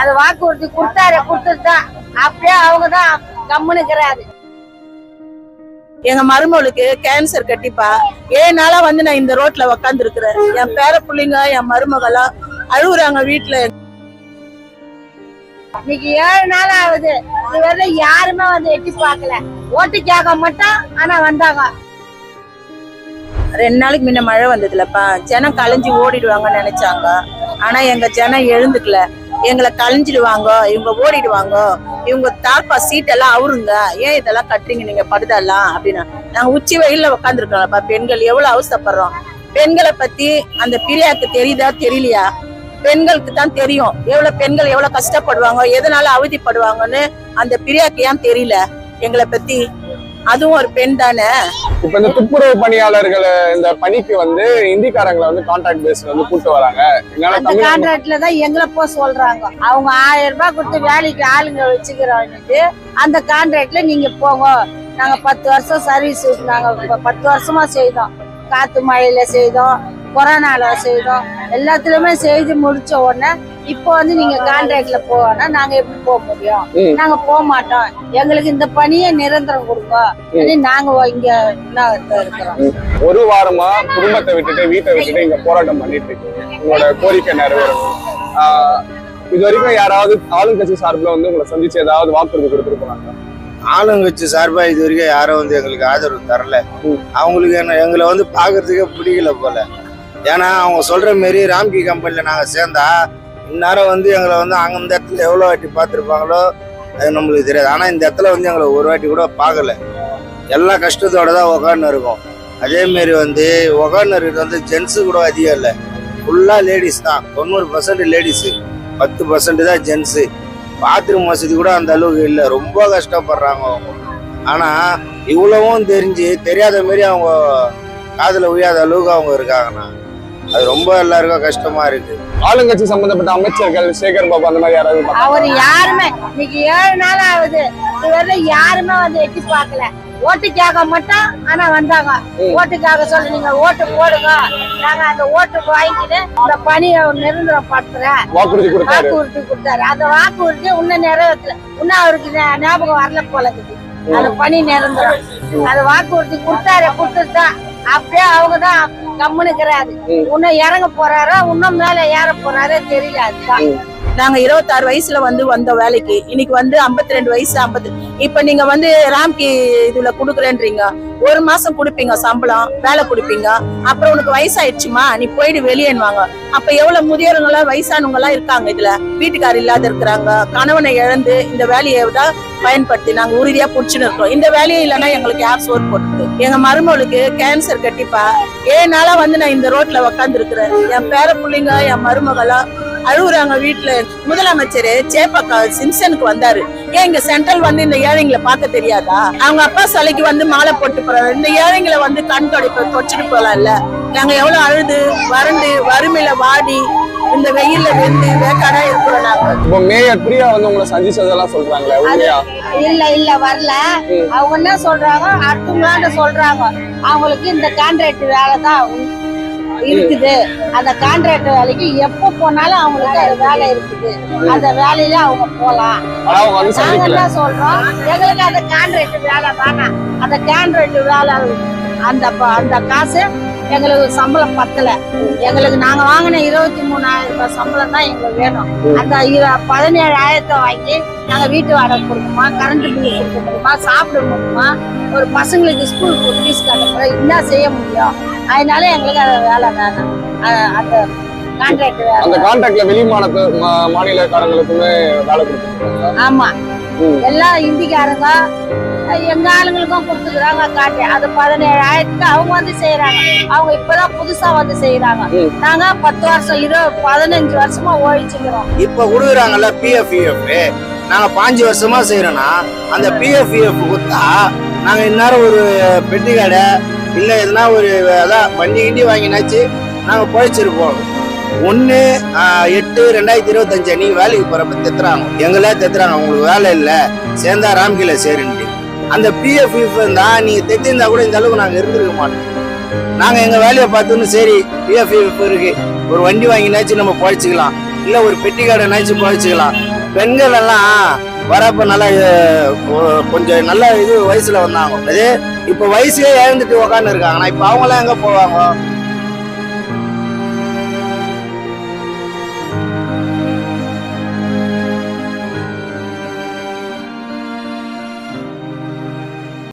அது வாக்குறுதி கொடுத்தாரு கொடுத்துதான் அப்படியே அவங்க தான் கம்முனுக்கிறாரு எங்க மருமகளுக்கு கேன்சர் கட்டிப்பா. ஏழு நாளா வந்து நான் இந்த ரோட்ல உக்காந்து இருக்கிறேன் என் பேர பிள்ளைங்க என் மருமகளா அழுகுறாங்க வீட்டுல இன்னைக்கு ஏழு நாள் ஆகுது. இதுவரை யாருமே வந்து எட்டி பார்க்கல. ஓட்டு கேட்க மட்டும் ஆனா வந்தாங்க. ரெண்டு நாளைக்கு முன்ன மழை வந்ததுலப்பா. ஜனம் கலைஞ்சி ஓடிடுவாங்கன்னு நினைச்சாங்க. ஆனா எங்க ஜனம் எழுந்துக்கல. எங்களை கலைஞ்சிடுவாங்க இவங்க ஓடிடுவாங்க. இவங்க தார்பா சீட்டெல்லாம் அவருங்க. ஏன் இதெல்லாம் கட்டுறீங்க? நீங்க படுதெல்லாம் அப்படின்னா. நாங்க உச்சி வெயில்ல உட்காந்துருக்கோம்ப்பா பெண்கள் எவ்வளவு அவசரப்படுறோம் பெண்களை பத்தி அந்த பிரியாக்கு தெரியுதா தெரியலையா? பெண்களுக்கு தான் தெரியும். எவ்வளவு பெண்கள் எவ்வளவு கஷ்டப்படுவாங்க எதனால அவதிப்படுவாங்கன்னு அந்த பிரியாக்கு ஏன் தெரியல? எங்களை பத்தி அதுவும் ஒரு பெண் தானே? இப்ப இந்த துப்புரவு பணியாளர்கள் இந்த பணிக்கு வந்து இந்திக்காரங்களை வந்து கான்ட்ராக்ட் பேஸ்ல வந்து கூட்டு வராங்க. அந்த கான்ட்ராக்ட்ல தான் எங்களை போக சொல்றாங்க. அவங்க ஆயிரம் ரூபாய் கொடுத்து வேலைக்கு ஆளுங்க வச்சுக்கிறோம்னுட்டு அந்த கான்ட்ராக்ட்ல நீங்க போங்க. நாங்க பத்து வருஷம் சர்வீஸ் நாங்க பத்து வருஷமா செய்தோம். காத்து மழையில செய்தோம். கொரோனால செய்தோம். எல்லாத்துலயுமே செய்து முடிச்ச உடனே இப்போ வந்து நீங்க கான்ட்ராக்ட்ல போனா நாங்க எப்படி போக முடியும். நாங்க போக மாட்டோம். எங்களுக்கு இந்த பணியை நிரந்தரம் கொடுங்க. நாங்க இங்க இருக்கிறோம். ஒரு வாரமா குடும்பத்தை விட்டுட்டு வீட்டை விட்டுட்டு இங்க போராட்டம் பண்ணிட்டு இருக்கீங்க. உங்களோட கோரிக்கை நிறைவேறணும் ஆஹ் இது வரைக்கும் யாராவது ஆளுங்கட்சி சார்பில் வந்து உங்களை சந்திச்சு ஏதாவது வாக்குறுதி கொடுத்துருப்பாங்க? ஆளுங்கட்சி சார்பா இது வரைக்கும் யாரும் வந்து எங்களுக்கு ஆதரவு தரல. அவங்களுக்கு என்ன எங்களை வந்து பாக்குறதுக்கே பிடிக்கல போல. ஏன்னா அவங்க சொல்ற மாரி ராம்கி கம்பெனியில் நாங்கள் சேர்ந்தா இந்நேரம் வந்து எங்களை வந்து அங்கே இந்த இடத்துல எவ்வளோ வாட்டி பார்த்துருப்பாங்களோ அது நம்மளுக்கு தெரியாது. ஆனால் இந்த இடத்துல வந்து எங்களை ஒரு வாட்டி கூட பார்க்கல. எல்லா கஷ்டத்தோடு தான் உக்காந்து இருக்கும். அதேமாரி வந்து உக்காந்து இருக்கிறது வந்து ஜென்ஸு கூட அதிகம் இல்லை. ஃபுல்லாக லேடிஸ் தான். தொண்ணூறு பர்சன்ட் லேடிஸு பத்து பர்சன்ட் தான் ஜென்ஸு பாத்ரூம் வசதி கூட அந்த அளவுக்கு இல்லை. ரொம்ப கஷ்டப்படுறாங்க அவங்க. ஆனால் இவ்வளவும் தெரிஞ்சு தெரியாத மாரி அவங்க காதில் உயாத அளவுக்கு அவங்க இருக்காங்கண்ணா. அது ரொம்ப எல்லாருக்கும் கஷ்டமா இருக்கு. ஆளுங்கட்சி சம்பந்தப்பட்ட அமைச்சர்கள் சேகர் பாபு அந்த மாதிரி யாராவது? அவர் யாருமே இன்னைக்கு ஏழு நாள் ஆகுது. இதுவரை யாருமே வந்து எட்டி பார்க்கல. ஓட்டு கேட்க மட்டும் ஆனா வந்தாங்க. ஓட்டுக்காக சொல்லி நீங்க ஓட்டு போடுங்க. நாங்க அந்த ஓட்டு வாங்கிட்டு இந்த பணியை நிரந்தரம் படுத்துறேன் வாக்குறுதி கொடுத்தாரு. வாக்குறுதி கொடுத்தாரு. அந்த வாக்குறுதி இன்னும் நிறைவேற்றல. இன்னும் அவருக்கு ஞாபகம் வரல போல இருக்குது. அந்த பணி நிரந்தரம். அந்த வாக்குறுதி கொடுத்தாரு கொடுத்துதான் அப்படியே அவங்க தான் கம்முனுக்கிறாரு. இன்னும் இறங்க போறாரா? இன்னும் மேல ஏற போறாரோ தெரியல அதுதான். நாங்க இருபத்தாறு வயசுல வந்து வந்த வேலைக்கு. இன்னைக்கு வந்து 52 ரெண்டு வயசு ஐம்பது இப்ப நீங்க வந்து ராம்கி இதுல குடுக்குறேன்றீங்க. ஒரு மாசம் கொடுப்பீங்க சம்பளம் வேலை கொடுப்பீங்க. அப்புறம் உனக்கு வயசாயிடுச்சுமா? நீ போயிடு வெளியேன்னுவாங்க அப்ப எவ்வளவு முதியோருங்க எல்லாம் வயசானவங்க எல்லாம் இருக்காங்க இதுல? வீட்டுக்காரர் இல்லாத இருக்கிறாங்க. கணவனை இழந்து இந்த வேலையை தான் பயன்படுத்தி நாங்க உறுதியா புடிச்சுன்னு இருக்கோம். இந்த வேலையே இல்லைன்னா எங்களுக்கு யார் சோறு போட்டுது எங்க மருமகளுக்கு கேன்சர் கட்டிப்பா. ஏனால வந்து நான் இந்த ரோட்ல உக்காந்து இருக்கிறேன் என் பேர பிள்ளைங்க என் மருமகளா அழுகுறாங்க வீட்டுல முதலமைச்சர் சேப்பக்கா சிம்சனுக்கு வந்தாரு. ஏன் இங்க சென்ட்ரல் வந்து இந்த ஏழைங்களை பார்க்க தெரியாதா? அவங்க அப்பா சிலைக்கு வந்து மாலை போட்டு போறாரு இந்த ஏழைங்களை வந்து கண் தொடைப்ப தொச்சுட்டு போலாம்ல. நாங்க எவ்வளவு அழுது வறண்டு வறுமையில வாடி இந்த வெயில்ல வெந்து வேக்காடா இருக்கிறோம் நாங்க. இப்போ மேயர் பிரியா வந்து உங்களை சந்திச்சதெல்லாம் சொல்றாங்களே? உண்மையா? இல்ல இல்ல வரல. அவங்க என்ன சொல்றாங்க? அடுத்தவங்களாண்ட சொல்றாங்க. அவங்களுக்கு இந்த கான்ட்ராக்ட் வேலை தான் இருக்குது. அந்த கான்ட்ராக்ட் வேலைக்கு எப்ப போனாலும் அவங்களுக்கு அது வேலை இருக்குது. அந்த வேலையில அவங்க போலாம். நாங்க என்ன சொல்றோம்? எங்களுக்கு அந்த கான்ட்ராக்ட் வேலை வேணாம் அந்த கான்ட்ராக்ட் வேலை அந்த அந்த காசு எங்களுக்கு சம்பளம் பத்தல. எங்களுக்கு நாங்க வாங்கின இருபத்தி மூணாயிரம் ரூபாய் சம்பளம் தான் எங்களுக்கு வேணும். அந்த பதினேழாயிரத்தை வாங்கி நாங்க வீட்டு வாடகை கொடுக்கணுமா கரண்ட் பில் கொடுக்க முடியுமா சாப்பிட முடியுமா ஒரு பசங்களுக்கு ஸ்கூலுக்கு ஃபீஸ் கட்ட என்ன செய்ய முடியும்? அதனால எங்களுக்கு அந்த வேலை வேணாம். அந்த கான்ட்ராக்ட் அந்த கான்ட்ராக்ட்ல வெளி மாநில மா- மாநிலக்காரங்களுக்குமே வேலை கொடுத்துருக்காங்க ஆமா. எல்லா இந்திக்காரங்க எங்க ஆளுங்களுக்கும் கொடுத்துக்கிறாங்க காட்டு. அது பதினேழாயிரத்துக்கு அவங்க வந்து செய்யறாங்க அவங்க இப்பதான் புதுசா வந்து செய்யறாங்க. நாங்க பத்து வருஷம் இருபது பதினஞ்சு வருஷமா ஓழிச்சுக்கிறோம் இப்ப கொடுக்குறாங்கல்ல பிஎஃப் இஎஃப் நாங்க பாஞ்சு வருஷமா செய்யறோம்னா அந்த பிஎஃப் இஎஃப் கொடுத்தா நாங்க இந்நேரம் ஒரு பெட்டி கடை இல்ல எதுனா ஒரு அதான் வண்டி கிண்டி வாங்கினாச்சு நாங்க பொழைச்சிருப்போம் ஒன்னு எட்டு ரெண்டாயிரத்தி இருபத்தஞ்சு அன்னைக்கு வேலைக்கு போறப்ப தெத்துறாங்க. எங்களே தெத்துறாங்க உங்களுக்கு வேலை இல்ல. சேர்ந்தா ராம்கில சேருன்ட்டு. அந்த பிஎஃப் இருந்தா நீங்க தெத்திருந்தா கூட இந்த அளவுக்கு நாங்க இருந்திருக்க மாட்டோம். நாங்க எங்க வேலையை பார்த்தோன்னு சரி பிஎஃப் இருக்கு. ஒரு வண்டி வாங்கினாச்சும் நம்ம பொழைச்சிக்கலாம். இல்ல ஒரு பெட்டி கடைனாச்சும் நினைச்சு பெண்கள் எல்லாம் வரப்ப நல்லா கொஞ்சம் நல்ல இது வயசுல வந்தாங்க. அது இப்ப வயசுலயே இழந்துட்டு உக்காந்து இருக்காங்க ஆனா இப்ப அவங்க எங்க போவாங்க?